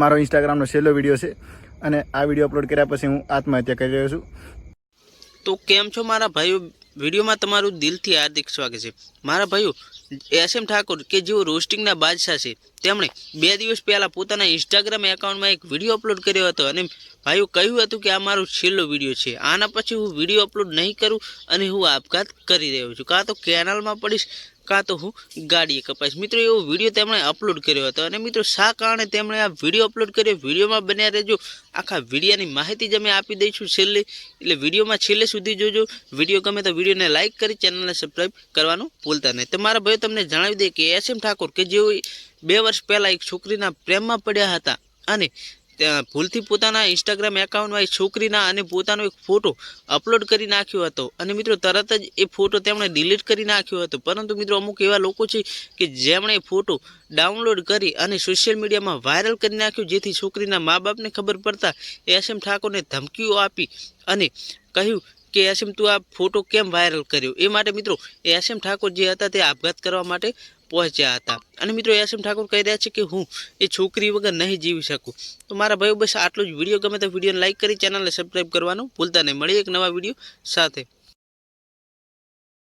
મારો ઇન્સ્ટાગ્રામનો છેલ્લો વીડિયો છે અને આ વીડિયો અપલોડ કર્યા પછી હું આત્મહત્યા કરી રહ્યો છું. તો કેમ છો મારા ભાઈઓ? વિડીયોમાં તમારું દિલથી હાર્દિક સ્વાગત છે. મારા ભાઈઓ, એસ એમ ઠાકોર કે જેઓ રોસ્ટિંગના બાદશાહ છે, તેમણે બે દિવસ પહેલાં પોતાના ઇન્સ્ટાગ્રામ એકાઉન્ટમાં એક વીડિયો અપલોડ કર્યો હતો અને ભાઈઓ કહ્યું હતું કે આ મારો છેલ્લો વીડિયો છે. આના પછી હું વીડિયો અપલોડ નહીં કરું અને હું આપઘાત કરી રહ્યો છું. કાં તો કેનાલમાં પડીશ કાં તો હું ગાડીએ કપાઈશ. મિત્રો, એવો વીડિયો તેમણે અપલોડ કર્યો હતો અને મિત્રો, શા કારણે તેમણે આ વીડિયો અપલોડ કર્યો? વિડીયોમાં બન્યા રહેજો. આખા વિડીયાની માહિતી જ અમે આપી દઈશું છેલ્લે. એટલે વિડીયોમાં છેલ્લે સુધી જોજો. વીડિયો ગમે તો વિડીયોને લાઇક કરી, ચેનલને સબસ્ક્રાઈબ કરવાનું ભૂલતા નહીં. તો મારા ભાઈઓ, તમને જણાવી દે કે એસ એમ ઠાકોર, કે જેઓ બે વર્ષ પહેલાં એક છોકરીના પ્રેમમાં પડ્યા હતા અને ભૂલથી પોતાના ઇન્સ્ટાગ્રામ એકાઉન્ટમાં એ છોકરીના અને પોતાનો એક ફોટો અપલોડ કરી નાખ્યો હતો. અને મિત્રો, તરત જ એ ફોટો તેમણે ડિલીટ કરી નાખ્યો હતો. પરંતુ મિત્રો, અમુક એવા લોકો છે કે જેમણે ફોટો ડાઉનલોડ કરી અને સોશિયલ મીડિયામાં વાયરલ કરી નાખ્યો, જેથી છોકરીના મા બાપને ખબર પડતા એસ એમ ઠાકોરને ધમકીઓ આપી અને કહ્યું કે એસ એમ તું આ ફોટો કેમ વાયરલ કર્યો? એ માટે મિત્રો એસ એમ ઠાકોર જે હતા તે આપઘાત કરવા માટે પહોંચ્યા હતા. અને મિત્રો એસ એમ ઠાકોર કહી રહ્યા છે કે હું એ છોકરી વગર નહીં જીવી શકું. તો મારા ભાઈઓ બસ આટલો જ વીડિયો ગમે તો વિડીયોને લાઇક કરી, ચેનલને સબસ્ક્રાઈબ કરવાનું ભૂલતા નહીં. મળીએ એક નવા વીડિયો સાથે.